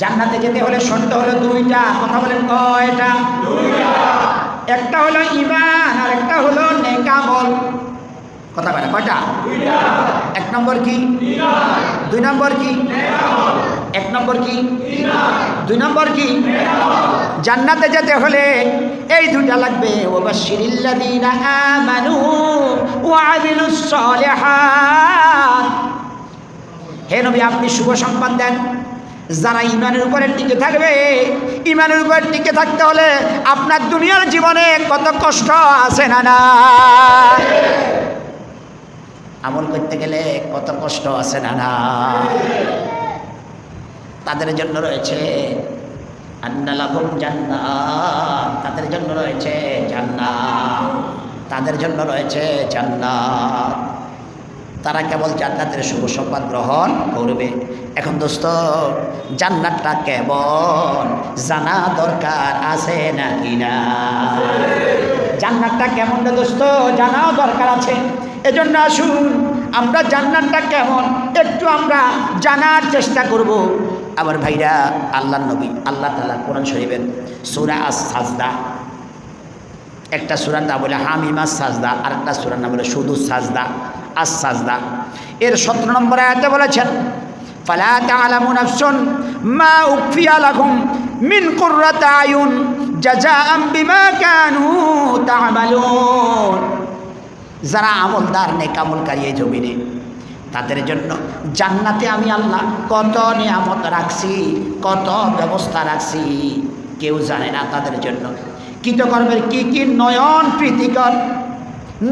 জান্নাতে যেতে হলে শর্ত হলো দুইটা। কথা বলেন কয়টা? একটা হলো ইমান আর একটা হলো নেকামল কথা বলে কয়টা? এক নম্বর কি? দুই নম্বর কি? এক নম্বর কি? দুই নম্বর কি? জান্নাতে যেতে হলে এই দুটা লাগবে। ওবাশিরিল্লাযীনা আমানু ওয়া আমিলুস সালিহাত হে নবী আপনি শুভ সংবাদ দেন। যারা ইমানের উপরে টিকে থাকবে, ইমানের উপরে টিকে থাকতে হলে আপনার দুনিয়ার জীবনে কত কষ্ট আছে না না? আমল করতে গেলে কত কষ্ট আছে না না? তাদের জন্য রয়েছে আন্নালাহুম জান্নাত। তাদের জন্য রয়েছে জান্নাত। তাদের জন্য রয়েছে জান্নাত। তারা কেবল জান্নাতের শুভ সংবাদ গ্রহণ করবে। এখন দোস্ত, জান্নাতটা কেমন? জানা দরকার আছে না নাকি না? জান্নাতটা কেমন রে দোস্ত? জানাও দরকার আছে। এজন্য আসুন, আমরা জান্নাতটা কেমন? একটু আমরা জানার চেষ্টা করব। আবার ভাইরা আল্লাহ নবী, আল্লাহ তালা কোরআন শরীফের সুরা আস সাজদা একটা সুরার নাম বলে হামিমা সাজদা আর একটা সুরার নাম বলে শুধু সাজদা। সাজদা এর সতেরো নম্বর আয়াতে বলেছেন, ফালা তাআলামু নাফসুন মা উকফিয়া লাহুম মিন কুররাতি আয়ুন জাযাআম বিমা কানু তা'মালুন। যারা আমলদার নেক আমলকারী এই জমিনে, তাদের জন্য জান্নাতে আমি আল্লাহ কত নিয়ামত রাখছি, কত ব্যবস্থা রাখছি, কেউ জানে না তাদের জন্য। কৃতকর্মের কি কি নয়ন প্রীতিকর?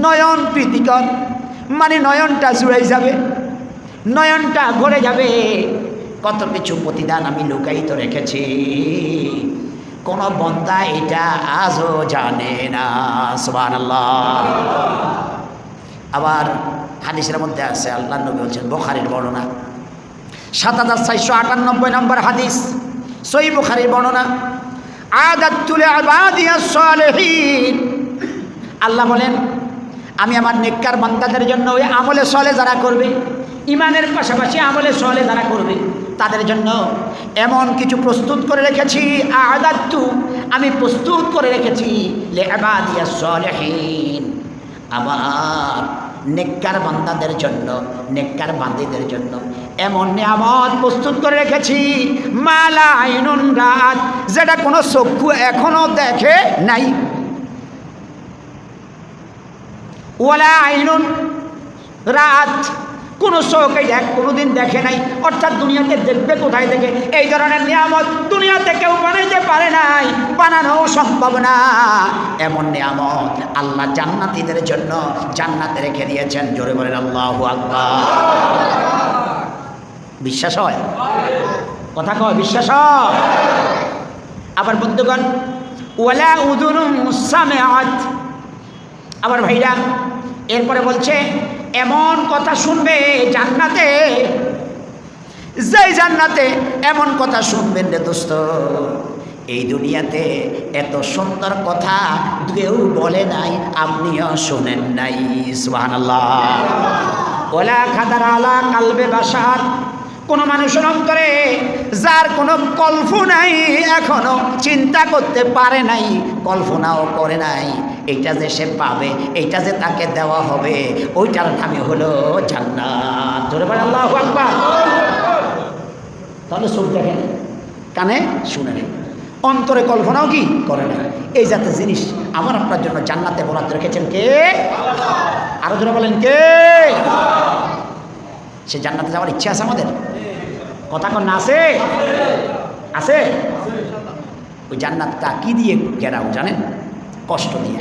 নয়ন প্রীতিকর? মানে নয়নটা জুড়ে যাবে, নয়নটা ভরে যাবে। কত কিছু প্রতিদান আমি লুকায়িত রেখেছি। কোন বন্দা এটা আজও জানে না, সুবহানাল্লাহ। আবার হাদিসের মধ্যে আছে, আল্লাহ নবী বলছেন, বোখারির বর্ণনা। সাত হাজার চারশো আটানব্বই নম্বর হাদিস সই বোখারির বর্ণনা। আবাদিয়া সালেহীন। আল্লাহ বলেন আমি আমার নেককার বান্দাদের জন্য ওই আমলে সলে যারা করবে ইমানের পাশাপাশি আমলে সলে যারা করবে, তাদের জন্য এমন কিছু প্রস্তুত করে রেখেছি আদাত্তু আমি প্রস্তুত করে রেখেছি আমার নেককার বান্দাদের জন্য, নেককার বান্দিদের জন্য এমন নিয়ামত প্রস্তুত করে রেখেছি, মালা আইনুন রাত, যেটা কোনো চক্ষু এখনও দেখে নাই। ওয়ালা আইনুন। রাত। কোনো এই দেখ, কোনোদিন দেখে নাই। অর্থাৎ দুনিয়াতে দেখবে কোথায় থেকে? এই ধরনের নিয়ামত দুনিয়াতে কেউ বানাইতে পারে নাই। বানানো সম্ভব না। এমন নিয়ামত আল্লাহ জান্নাতীদের জন্য জান্নাতে রেখে দিয়েছেন। জোরে বলেন, আল্লাহ বিশ্বাস হয়? কথা কয়, বিশ্বাস আবার বন্ধুগণ, ওয়ালা উদুন আবার ভাইরা এরপরে বলছে, এমন কথা শুনবে জান্নাতে, যেই জান্নাতে এমন কথা শুনবেন রে দোস্ত। এই দুনিয়াতে এত সুন্দর কথা কেউ বলে নাই, আপনিও শোনেন নাই, সুবহানাল্লাহ। ওলা খাদার আলা কালবে বাসার কোনো মানুষের অন্তরে যার কোনো কল্পনাই এখনও চিন্তা করতে পারে নাই, কল্পনাও করে নাই। এইটা যে সে পাবে, এইটা যে তাকে দেওয়া হবে, ওইটার নামে হলো জান্নাত। ধরে তাহলে চোখ দেখেন, কানে শুনে নেই অন্তরে কল্পনাও কি? করে না এই জাতের জিনিস আমার আপনার জন্য জান্নাতে বরাদ্দ রেখেছেন কে? আরও জোরে বলেন, কে? সে জান্নাতে যাওয়ার ইচ্ছা আছে আমাদের? কথা কন আছে? আছে? ওই জান্নাতটা কি দিয়ে ঘেরাও জানেন? কষ্ট দিয়ে।